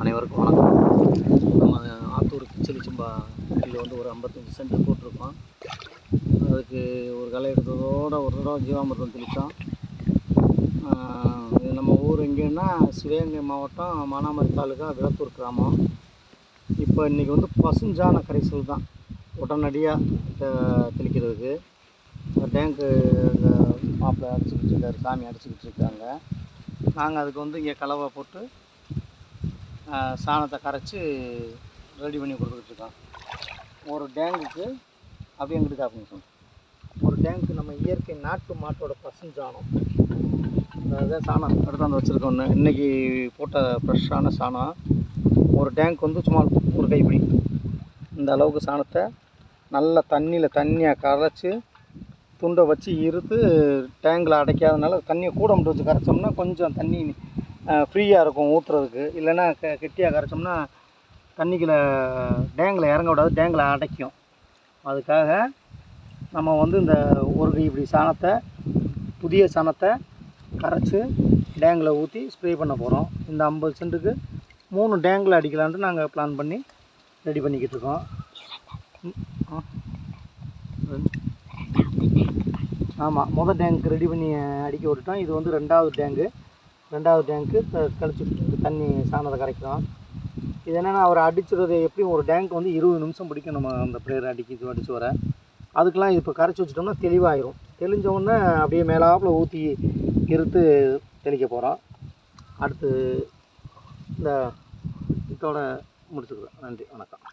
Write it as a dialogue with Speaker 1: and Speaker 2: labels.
Speaker 1: அனைவருக்கும் வணக்கம். நம்ம ஆத்தூர் கிச்சலி சிம்பா வந்து ஒரு ஐம்பத்தஞ்சு சென்ட் போட்டிருக்கோம். அதுக்கு ஒரு களை எடுத்ததோடு ஒரு தடவை ஜீவாமிர்தம் தெளித்தோம் இது நம்ம ஊர் எங்கேன்னா சிவகங்கை மாவட்டம் மானாமரி தாலுகா விளத்தூர் கிராமம். இப்போ இன்றைக்கி வந்து பசுஞ்சான கரைசல் தான் உடனடியாக தெளிக்கிறதுக்கு. டேங்க்கு இந்த மாப்பிள்ளை அடிச்சுக்கிட்டு இருக்காரு சாமி அடிச்சுக்கிட்டு இருக்காங்க. நாங்கள் அதுக்கு வந்து இங்கே கலவை போட்டு சாணத்தை கரைச்சி ரெடி பண்ணி கொடுத்துட்ருக்கோம் ஒரு டேங்குக்கு அப்படியே எங்கிட்டு சார் ஒரு டேங்க்கு நம்ம இயற்கை நாட்டு மாட்டோட பசுஞ்சாணம் அதாவது சாணம் எடுத்தாந்து வச்சுருக்கோம் ஒன்று இன்றைக்கி போட்ட ஃப்ரெஷ்ஷான சாணம். ஒரு டேங்க் வந்து சும்மா ஒரு கைப்பிடி இந்த அளவுக்கு சாணத்தை நல்ல தண்ணியில் தண்ணியாக கரைச்சி துண்டை வச்சு இருத்து டேங்கில் அடைக்காதனால தண்ணியை கூட மட்டும் வச்சு கரைச்சோம்னா கொஞ்சம் தண்ணி ஃப்ரீயாக இருக்கும் ஊற்றுறதுக்கு இல்லைன்னா க கெட்டியாக கரைச்சோம்னா தண்ணிக்குள்ளே டேங்கில் இறங்க விடாது டேங்கில் அடைக்கும். அதுக்காக நம்ம வந்து இந்த ஒரு கை இப்படி சாணத்தை புதிய சாணத்தை கரைச்சி டேங்கில் ஊற்றி ஸ்ப்ரே பண்ண போகிறோம் இந்த ஐம்பது சென்ட்டுக்கு மூணு டேங்கில் அடிக்கலான்ட்டு நாங்கள் பிளான் பண்ணி ரெடி பண்ணிக்கிட்டு இருக்கோம். ஆமாம் மொதல் டேங்க் ரெடி பண்ணி அடிக்க விட்டுட்டோம். இது வந்து ரெண்டாவது டேங்கு. ரெண்டாவது டேங்க்கு கழிச்சு தண்ணி சாணத்தை கரைக்கிறோம். இது என்னென்னா அவர் அடிச்சுறது எப்படியும் ஒரு டேங்க் வந்து இருபது நிமிஷம் பிடிக்கும் நம்ம அந்த ப்ரேயர் அடிக்க அடித்து வர. அதுக்கெலாம் இப்போ கரைச்சி வச்சிட்டோம்னா தெளிவாயிரும். தெளிஞ்சவுடனே அப்படியே மேலாப்பில் ஊற்றி இருத்து தெளிக்க போகிறோம் அடுத்து இந்த இதோட முடிச்சுக்கிறோம். நன்றி வணக்கம்.